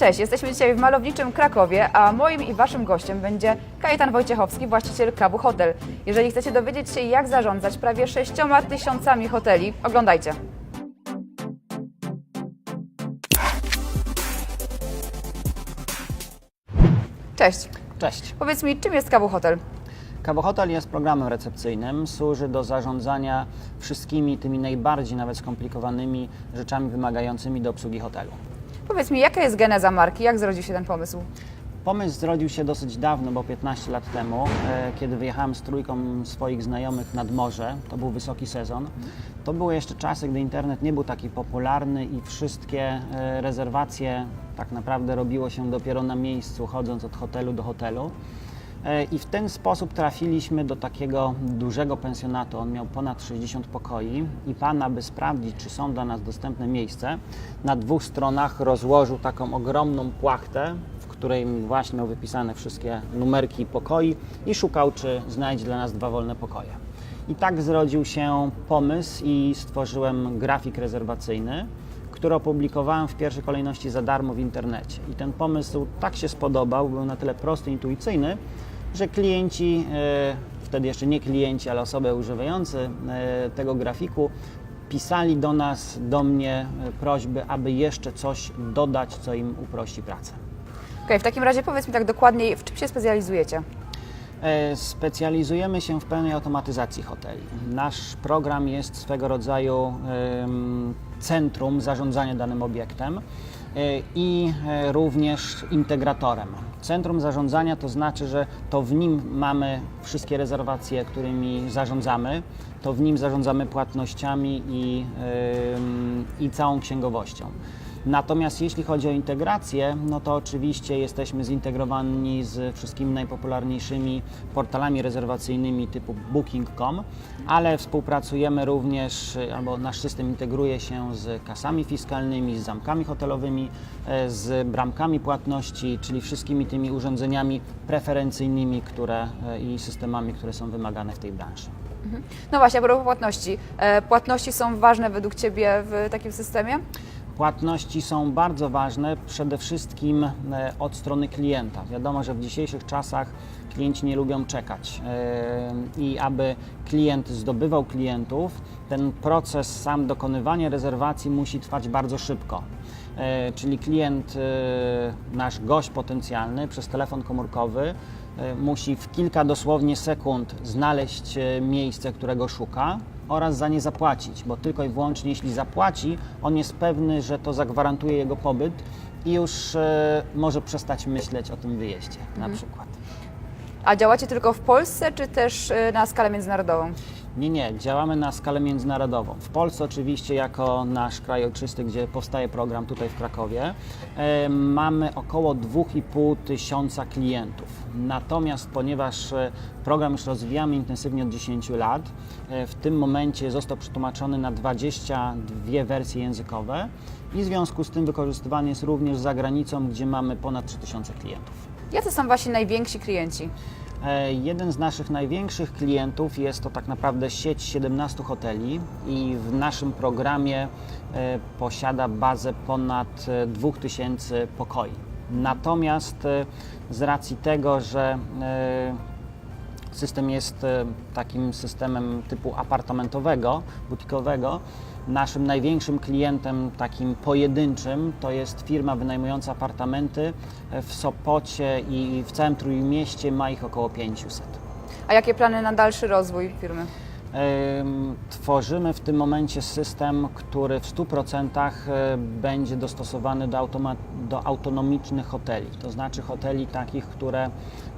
Cześć, jesteśmy dzisiaj w malowniczym Krakowie, a moim i waszym gościem będzie Kajetan Wojciechowski, właściciel Krabu Hotel. Jeżeli chcecie dowiedzieć się, jak zarządzać prawie 6 tysiącami hoteli, oglądajcie. Cześć, Cześć. powiedz mi, czym jest Krabu Hotel? Kawo Hotel jest programem recepcyjnym. Służy do zarządzania wszystkimi tymi najbardziej nawet skomplikowanymi rzeczami wymagającymi do obsługi hotelu. Powiedz mi, jaka jest geneza marki, jak zrodził się ten pomysł? Pomysł zrodził się dosyć dawno, bo 15 lat temu, e, kiedy wyjechałem z trójką swoich znajomych nad morze, to był wysoki sezon. To były jeszcze czasy, gdy internet nie był taki popularny i wszystkie e, rezerwacje tak naprawdę robiło się dopiero na miejscu, chodząc od hotelu do hotelu. E, I w ten sposób trafiliśmy do takiego dużego pensjonatu. On miał ponad 60 pokoi i pan, aby sprawdzić, czy są dla nas dostępne miejsca, na dwóch stronach rozłożył taką ogromną płachtę, w której właśnie miał wypisane wszystkie numerki pokoi i szukał, czy znajdzie dla nas dwa wolne pokoje. I tak zrodził się pomysł i stworzyłem grafik rezerwacyjny, który opublikowałem w pierwszej kolejności za darmo w internecie. I ten pomysł tak się spodobał, był na tyle prosty, intuicyjny, że klienci, e, wtedy jeszcze nie klienci, ale osoby używające e, tego grafiku, pisali do nas, do mnie e, prośby, aby jeszcze coś dodać, co im uprości pracę. Okej, w takim razie powiedz mi tak dokładniej, w czym się specjalizujecie? Specjalizujemy się w pełnej automatyzacji hoteli. Nasz program jest swego rodzaju centrum zarządzania danym obiektem i e, również integratorem. Centrum zarządzania to znaczy, że to w nim mamy wszystkie rezerwacje, którymi zarządzamy, to w nim zarządzamy płatnościami i, i całą księgowością. Natomiast jeśli chodzi o integrację, no to oczywiście jesteśmy zintegrowani z wszystkimi najpopularniejszymi portalami rezerwacyjnymi typu Booking.com, ale współpracujemy również, albo nasz system integruje się z kasami fiskalnymi, z zamkami hotelowymi, e, z bramkami płatności, czyli wszystkimi tymi urządzeniami preferencyjnymi które, e, i systemami, które są wymagane w tej branży. No właśnie, a propos płatności. E, Płatności są ważne według Ciebie w takim systemie? Płatności są bardzo ważne, przede wszystkim e, od strony klienta. Wiadomo, że w dzisiejszych czasach klienci nie lubią czekać e, i aby klient zdobywał klientów, ten proces sam dokonywania rezerwacji musi trwać bardzo szybko. E, Czyli klient, nasz gość potencjalny przez telefon komórkowy musi w kilka dosłownie sekund znaleźć e, miejsce, którego szuka oraz za nie zapłacić, bo tylko i wyłącznie jeśli zapłaci, on jest pewny, że to zagwarantuje jego pobyt i już e, może przestać myśleć o tym wyjeździe na przykład. A działacie tylko w Polsce, czy też e, na skalę międzynarodową? Nie, nie, działamy na skalę międzynarodową. W Polsce oczywiście jako nasz kraj ojczysty, gdzie powstaje program tutaj w Krakowie, e, mamy około 2,5 tysiąca klientów. Natomiast ponieważ e, program już rozwijamy intensywnie od 10 lat, e, w tym momencie został przetłumaczony na 22 wersje językowe i w związku z tym wykorzystywany jest również za granicą, gdzie mamy ponad 3000 klientów. Jacy są Wasi najwięksi klienci? E, Jeden z naszych największych klientów jest to tak naprawdę sieć 17 hoteli i w naszym programie e, posiada bazę ponad e, 2000 pokoi. Natomiast e, z racji tego, że e, System jest e, takim systemem typu apartamentowego, butikowego. Naszym największym klientem, takim pojedynczym, to jest firma wynajmująca apartamenty e, w Sopocie i w całym Trójmieście ma ich około 500. A jakie plany na dalszy rozwój firmy? Tworzymy w tym momencie system, który w 100% e, będzie dostosowany do, do autonomicznych hoteli. To znaczy hoteli takich, które,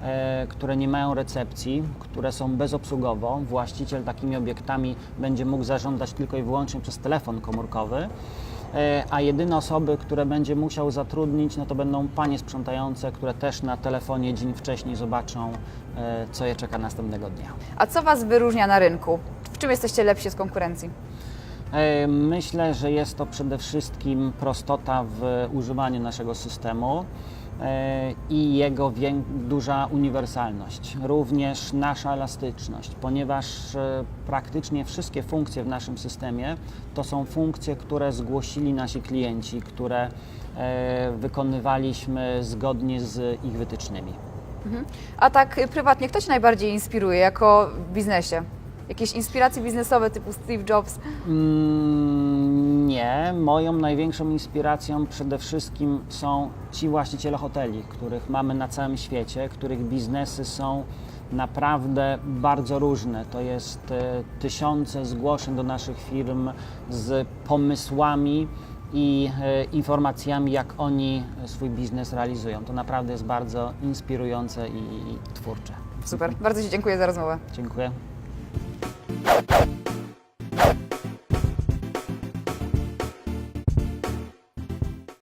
e, które nie mają recepcji, które są bezobsługowo. Właściciel takimi obiektami będzie mógł zarządzać tylko i wyłącznie przez telefon komórkowy. E, A jedyne osoby, które będzie musiał zatrudnić, no to będą panie sprzątające, które też na telefonie dzień wcześniej zobaczą, e, co je czeka następnego dnia. A co Was wyróżnia na rynku? W czym jesteście lepsi z konkurencji? E, Myślę, że jest to przede wszystkim prostota w używaniu naszego systemu i jego duża uniwersalność. Również nasza elastyczność, ponieważ e, praktycznie wszystkie funkcje w naszym systemie to są funkcje, które zgłosili nasi klienci, które e, wykonywaliśmy zgodnie z ich wytycznymi. A tak prywatnie, kto Cię najbardziej inspiruje jako w biznesie? Jakieś inspiracje biznesowe typu Steve Jobs? Mm, Nie, moją największą inspiracją przede wszystkim są ci właściciele hoteli, których mamy na całym świecie, których biznesy są naprawdę bardzo różne. To jest e, tysiące zgłoszeń do naszych firm z pomysłami i e, informacjami, jak oni swój biznes realizują. To naprawdę jest bardzo inspirujące i twórcze. Super, bardzo Ci dziękuję za rozmowę. Dziękuję.